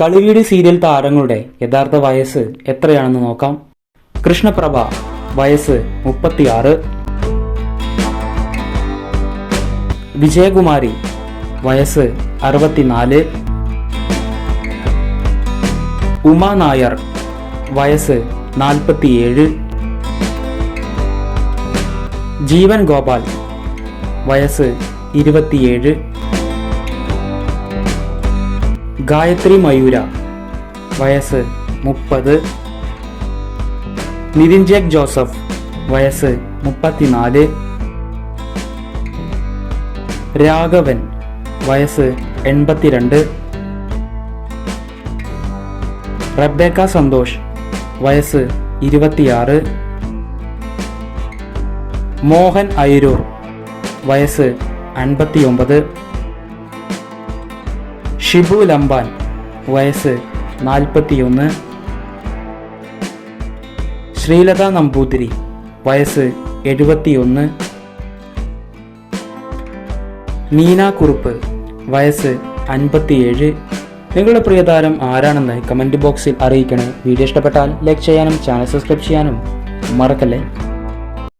കളിവീട് serial താരങ്ങളുടെ യഥാർത്ഥ വയസ്സ് എത്രയാണെന്ന് നോക്കാം. കൃഷ്ണപ്രഭ വയസ്സ് മുപ്പത്തിയാറ്. വിജയകുമാരി വയസ്സ് അറുപത്തിനാല്. ഉമാ നായർ വയസ്സ് നാൽപ്പത്തിയേഴ്. ജീവൻ ഗോപാൽ വയസ്സ് ഇരുപത്തിയേഴ്. ഗായത്രി മയൂര. വയസ്സ് മുപ്പത്. നിതിൻ ജേക്ക് ജോസഫ്. വയസ്സ് മുപ്പത്തിനാല്. രാഘവൻ. വയസ്സ് എൺപത്തിരണ്ട്. റബേക്ക സന്തോഷ്. വയസ്സ് ഇരുപത്തിയാറ്. മോഹൻ അയിരൂർ വയസ്സ് അൻപത്തിയൊമ്പത്. ഷിബു ലംബാൻ വയസ്സ് നാൽപ്പത്തിയൊന്ന്. ശ്രീലത നമ്പൂതിരി വയസ്സ് എഴുപത്തിയൊന്ന്. നീന കുറുപ്പ് വയസ്സ് അൻപത്തിയേഴ്. നിങ്ങളുടെ പ്രിയതാരം ആരാണെന്ന് കമന്റ് ബോക്സിൽ അറിയിക്കണേ. വീഡിയോ ഇഷ്ടപ്പെട്ടാൽ ലൈക്ക് ചെയ്യാനും ചാനൽ സബ്സ്ക്രൈബ് ചെയ്യാനും മറക്കല്ലേ?